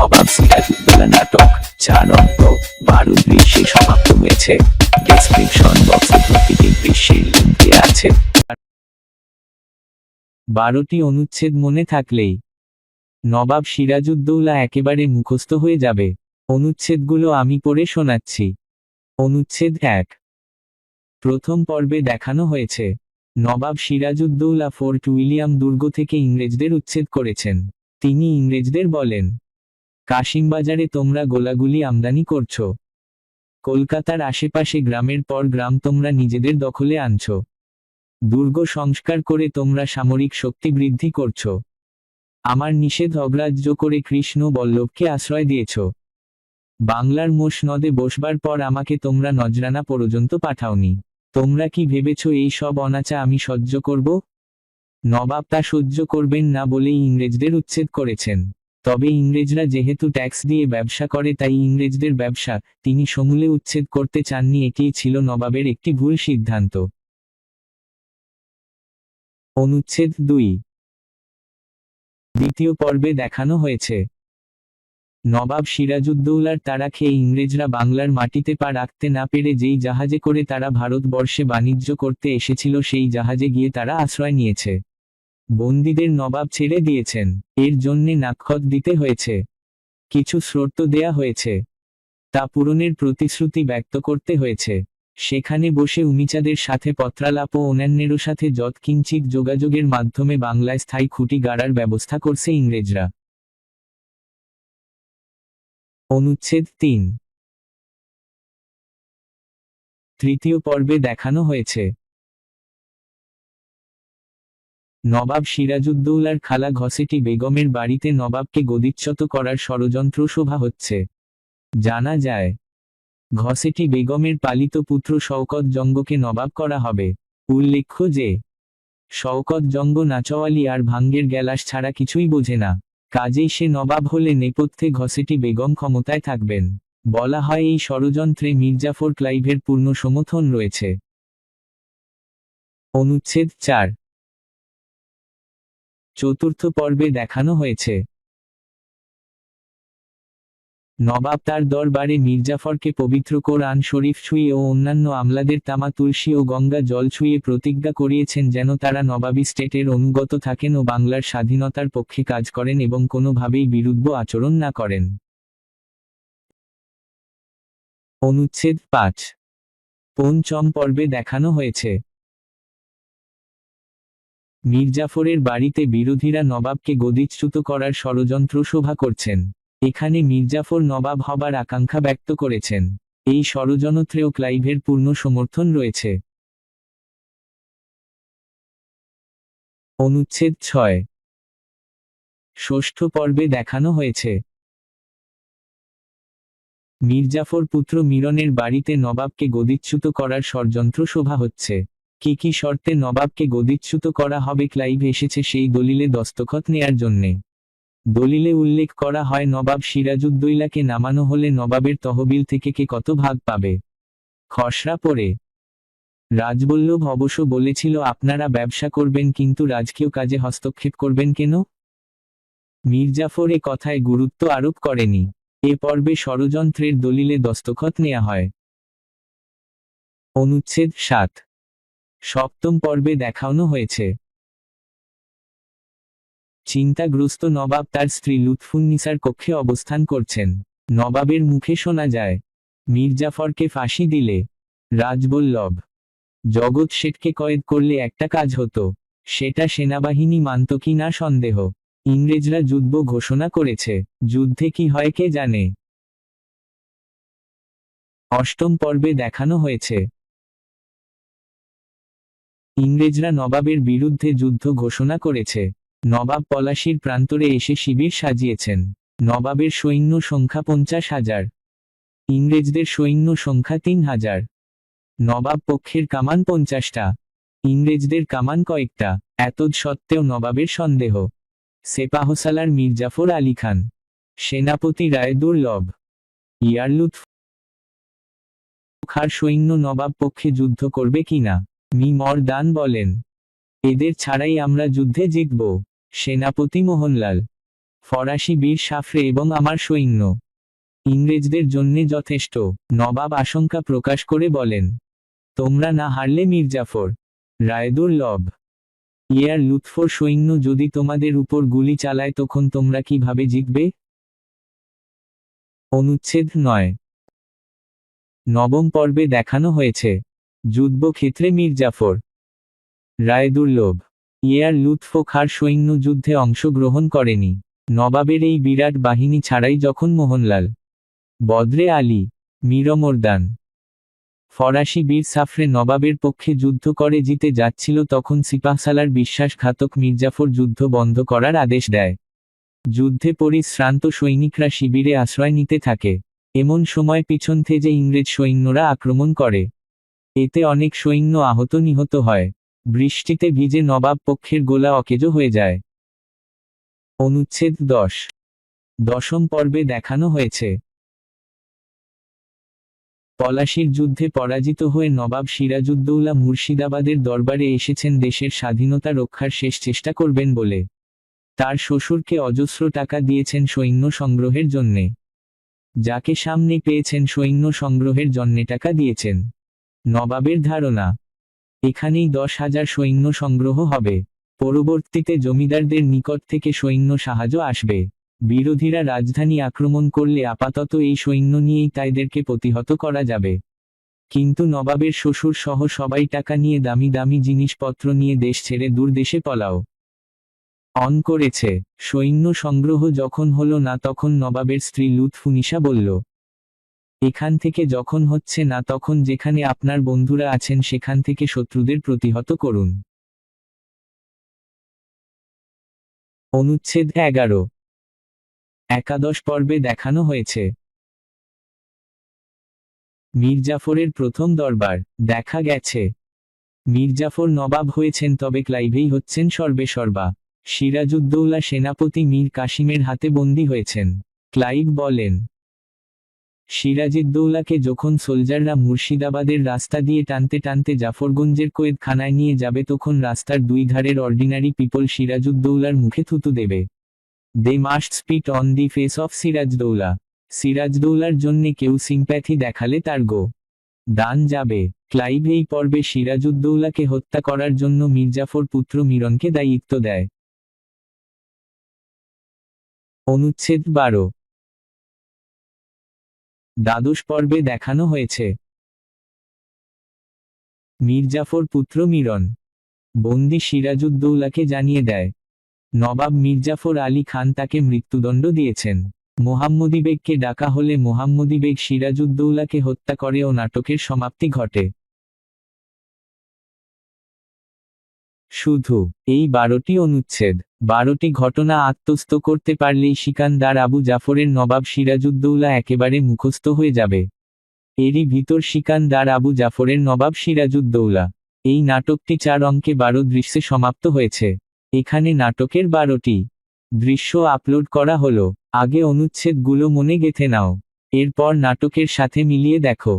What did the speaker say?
নবাব সিরাজউদ্দৌলা নাটক চার বারো দৃশ্যে সমাপ্ত হয়েছে। ডেসক্রিপশন বক্সে প্রতিটি দৃশ্যের লিঙ্ক আছে। বারোটি অনুচ্ছেদ মনে থাকলেই নবাব সিরাজউদ্দৌলা একেবারে মুখস্থ হয়ে যাবে। অনুচ্ছেদগুলো আমি পড়ে শোনাচ্ছি। অনুচ্ছেদ এক। প্রথম পর্বে দেখানো হয়েছে, নবাব সিরাজউদ্দৌলা ফোর্ট উইলিয়াম দুর্গ থেকে ইংরেজদের উচ্ছেদ করেছেন। তিনি ইংরেজদের বলেন কাশিমবাজারে তোমরা গোলাগুলি আমদানি করছ। কলকাতার আশেপাশে গ্রামের পর গ্রাম তোমরা নিজেদের দখলে আনছো। দুর্গ সংস্কার করে তোমরা সামরিক শক্তি বৃদ্ধি করছ। আমার নিষেধ অগ্রাহ্য করে কৃষ্ণ বল্লভকে আশ্রয় দিয়েছ। বাংলার মোষ নদে বসবার পর আমাকে তোমরা নজরানা পর্যন্ত পাঠাওনি। তোমরা কি ভেবেছ এই সব অনাচা আমি সহ্য করব? নবাব তা সহ্য করবেন না বলেই ইংরেজদের উচ্ছেদ করেছেন। তবে ইংরেজরা যেহেতু ট্যাক্স দিয়ে ব্যবসা করে, তাই ইংরেজদের ব্যবসা তিনি সমূলে উচ্ছেদ করতে চাননি এটিই ছিল নবাবের একটি ভুল সিদ্ধান্ত। অনুচ্ছেদ দুই। দ্বিতীয় পর্বে দেখানো হয়েছে। নবাব সিরাজউদ্দৌলার তারা খেয়ে ইংরেজরা বাংলার মাটিতে পা রাখতে না পেরে যেই জাহাজে করে তারা ভারতবর্ষে বাণিজ্য করতে এসেছিল, সেই জাহাজে গিয়ে তারা আশ্রয় নিয়েছে। বন্দীদের নবাব ছেড়ে দিয়েছেন। এর জন্যে নাক্ষত দিতে হয়েছে। কিছু শ্রোত দেয়া হয়েছে। তা পূরণের প্রতিশ্রুতি ব্যক্ত করতে হয়েছে। সেখানে বসে উমিচাদের সাথে পত্রালাপ ও অন্যান্যেরও সাথে যৎকিঞ্চিত যোগাযোগের মাধ্যমে বাংলায় স্থায়ী খুঁটি গাড়ার ব্যবস্থা করছে ইংরেজরা। অনুচ্ছেদ তিন। তৃতীয় পর্বে দেখানো হয়েছে। নবাব সিরাজউদ্দৌলার খালা ঘসেটি বেগমের বাড়িতে নবাবকে গদিচ্যুত করার ষড়যন্ত্র শোভা হচ্ছে। জানা যায়, ঘসেটি বেগমের পালিত পুত্র শওকত জঙ্গকে নবাব করা হবে। উল্লেখ্য যে, শওকত জঙ্গ নাচওয়ালি আর ভাঙ্গের গ্যালাস ছাড়া কিছুই বোঝে না। কাজেই সে নবাব হলে নেপথ্যে ঘসেটি বেগম ক্ষমতায় থাকবেন। বলা হয় এই ষড়যন্ত্রে মির্জাফর ক্লাইভের পূর্ণ সমর্থন রয়েছে। অনুচ্ছেদ চার। চতুর্থ পর্বে দেখানো হয়েছে। নবাব তার দরবারে মির্জাফরকে পবিত্র কোরআন শরীফ ছুঁয়ে ও অন্যান্য আমলাদের তামা তুলসী ও গঙ্গা জল ছুঁয়ে প্রতিজ্ঞা করিয়েছেন যেন তারা নবাবী স্টেটের অনুগত থাকেন ও বাংলার স্বাধীনতার পক্ষে কাজ করেন এবং কোনোভাবেই বিরুদ্ধ আচরণ না করেন। অনুচ্ছেদ পাঁচ। পঞ্চম পর্বে দেখানো হয়েছে। মির্জাফরের বাড়িতে বিরোধীরা নবাবকে গদিচ্যুত করার ষড়যন্ত্র শোভা করছেন। এখানে মির্জাফর নবাব হবার আকাঙ্ক্ষা ব্যক্ত করেছেন। এই ষড়যন্ত্রেও ক্লাইভের পূর্ণ সমর্থন রয়েছে। অনুচ্ছেদ ছয়। ষষ্ঠ পর্বে দেখানো হয়েছে। মির্জাফর পুত্র মিরনের বাড়িতে নবাবকে গদিচ্যুত করার ষড়যন্ত্র শোভা হচ্ছে। কি কি শর্তে নবাবকে গদিচ্যুত করা হবে ক্লাইভ এসেছে সেই দলিলে দস্তখত নেয়ার জন্যে। দলিলে উল্লেখ করা হয় নবাব সিরাজউদ্দৌলাকে নামানো হলে নবাবের তহবিল থেকে কে কত ভাগ পাবে। খসড়া পড়ে। রাজবল্লভ অবশ্য বলেছিল, আপনারা ব্যবসা করবেন কিন্তু রাজকীয় কাজে হস্তক্ষেপ করবেন কেন? মির্জাফর এ কথায় গুরুত্ব আরোপ করেনি। এ পর্বে ষড়যন্ত্রের দলিলে দস্তখত নেওয়া হয়। অনুচ্ছেদ সাত। সপ্তম পর্বে দেখানো হয়েছে। চিন্তাগ্রস্ত নবাব তার স্ত্রী লুৎফুন্নিসার কক্ষে অবস্থান করছেন। নবাবের মুখে শোনা যায়, মির্জাফরকে ফাঁসি দিলে, রাজবল্লভ, জগৎ শেঠকে কয়েদ করলে একটা কাজ হতো, সেটা সেনাবাহিনী মানত কি না সন্দেহ। ইংরেজরা যুদ্ধ ঘোষণা করেছে, যুদ্ধে কি হয় কে জানে? অষ্টম পর্বে দেখানো হয়েছে ইংরেজরা নবাবের বিরুদ্ধে যুদ্ধ ঘোষণা করেছে। নবাব পলাশির প্রান্তরে এসে শিবির সাজিয়েছেন। নবাবের সৈন্য সংখ্যা পঞ্চাশ হাজার। ইংরেজদের সৈন্য সংখ্যা তিন হাজার। নবাব পক্ষের কামান পঞ্চাশটা। ইংরেজদের কামান কয়েকটা। এত সত্ত্বেও নবাবের সন্দেহ। সেপাহসালার মির্জাফর আলী খান। সেনাপতি রায় দুর্লভ ইয়ারলুৎ খার সৈন্য নবাব পক্ষে যুদ্ধ করবে কিনা? মি মরদান বলেন, এদের ছাড়াই আমরা যুদ্ধে জিতব, সেনাপতি মোহনলাল, ফরাসি বীর সাফরে এবং আমার সৈন্য। ইংরেজদের জন্যে যথেষ্ট, নবাব আশঙ্কা প্রকাশ করে বলেন, তোমরা না হারলে মির্জাফর রায়দুর্লভ ইয়ার লুৎফর সৈন্য যদি তোমাদের উপর গুলি চালায় তখন তোমরা কীভাবে জিতবে? অনুচ্ছেদ নয়। নবম পর্বে দেখানো হয়েছে যুদ্ধক্ষেত্রে মির্জাফর রায়দুর্লভ ইয়ার লুৎফ খার সৈন্য যুদ্ধে অংশগ্রহণ করেনি। নবাবের এই বিরাট বাহিনী ছাড়াই যখন মোহনলাল, বদরে আলী, মীরমর্দান, ফরাসি বীর সাফরে নবাবের পক্ষে যুদ্ধ করে জিতে যাচ্ছিল তখন সিপাহসালার বিশ্বাসঘাতক মির্জাফর যুদ্ধ বন্ধ করার আদেশ দেয়। যুদ্ধে পরিশ্রান্ত সৈনিকরা শিবিরে আশ্রয় নিতে থাকে। এমন সময় পিছন থেকে ইংরেজ সৈন্যরা আক্রমণ করে। এতে অনেক সৈন্য আহত নিহত হয়। বৃষ্টিতে ভিজে নবাব পক্ষের গোলা অকেজো হয়ে যায়। অনুচ্ছেদ দশ। দশম পর্বে দেখানো হয়েছে। পলাশির যুদ্ধে পরাজিত হয়ে নবাব সিরাজউদ্দৌলা মুর্শিদাবাদের দরবারে এসেছেন দেশের স্বাধীনতা রক্ষার শেষ চেষ্টা করবেন বলে। তার শ্বশুরকে অজস্র টাকা দিয়েছেন সৈন্য সংগ্রহের জন্যে। যাকে সামনে পেয়েছেন সৈন্য সংগ্রহের জন্যে টাকা দিয়েছেন। নবাবের ধারণা। এখানেই দশ হাজার সৈন্য সংগ্রহ হবে। পরবর্তীতে জমিদারদের নিকট থেকে সৈন্য সাহায্য আসবে। বিরোধীরা রাজধানী আক্রমণ করলে আপাতত এই সৈন্য নিয়েই তাইদেরকে প্রতিহত করা যাবে। কিন্তু নবাবের শ্বশুর সহ সবাই টাকা নিয়ে দামি দামি জিনিসপত্র নিয়ে দেশ ছেড়ে দূর দেশে পলাও। অন করেছে। সৈন্য সংগ্রহ যখন হলো না তখন নবাবের স্ত্রী লুৎফুনিশা বলল এখান থেকে যখন হচ্ছে না, তখন যেখানে আপনার বন্ধুরা আছেন, সেখান থেকে শত্রুদের প্রতিহত করুন। অনুচ্ছেদ এগারো। একাদশ পর্বে দেখানো হয়েছে। মীরজাফরের প্রথম দরবার, দেখা গেছে। মীরজাফর নবাব হয়েছেন, তবে ক্লাইভেই হচ্ছেন সর্বে সর্বা। সিরাজউদ্দৌলা সেনাপতি মীর কাশিমের হাতে বন্দী হয়েছেন। ক্লাইভ বলেন সিরাজউদ্দৌলাকে যখন সোলজাররা মুর্শিদাবাদের রাস্তা দিয়ে টানতে টানতে জাফরগঞ্জের কোয়েদখানায় নিয়ে যাবে তখন রাস্তার দুই ধারের অর্ডিনারি পিপল সিরাজউদ্দৌলার মুখে থুতু দেবে। They must spit on the face of Sirajuddaula সিরাজদৌলার জন্যে কেউ সিম্প্যাথি দেখালে তার গো। দান যাবে। ক্লাইভ এই পর্বে সিরাজউদ্দৌলাকে হত্যা করার জন্য মির্জাফর পুত্র মিরনকে দায়িত্ব দেয়। অনুচ্ছেদ বারো। দ্বাদশ পর্বে দেখানো হয়েছে। মির্জাফর পুত্র মিরন, বন্দি সিরাজউদ্দৌলাকে জানিয়ে দেয়, নবাব মির্জাফর আলী খান তাকে মৃত্যুদণ্ড দিয়েছেন। মোহাম্মদী বেগকে ডাকা হলে মোহাম্মদী বেগ সিরাজউদ্দৌলাকে হত্যা করে ও নাটকের সমাপ্তি ঘটে। শুধু এই বারোটি অনুচ্ছেদ। বারোটি ঘটনা আত্মস্থ করতে পারলেই সিকান্দার আবু জাফরের নবাব সিরাজউদ্দৌলা একেবারে মুখস্থ হয়ে যাবে। এরই ভিতর সিকান্দার আবু জাফরের নবাব সিরাজউদ্দৌলা। এই নাটকটি চার অঙ্কে বারো দৃশ্যে সমাপ্ত হয়েছে। এখানে নাটকের বারোটি। দৃশ্য আপলোড করা হলো। আগে অনুচ্ছেদগুলো মনে গেথে নাও। এরপর নাটকের সাথে মিলিয়ে দেখো।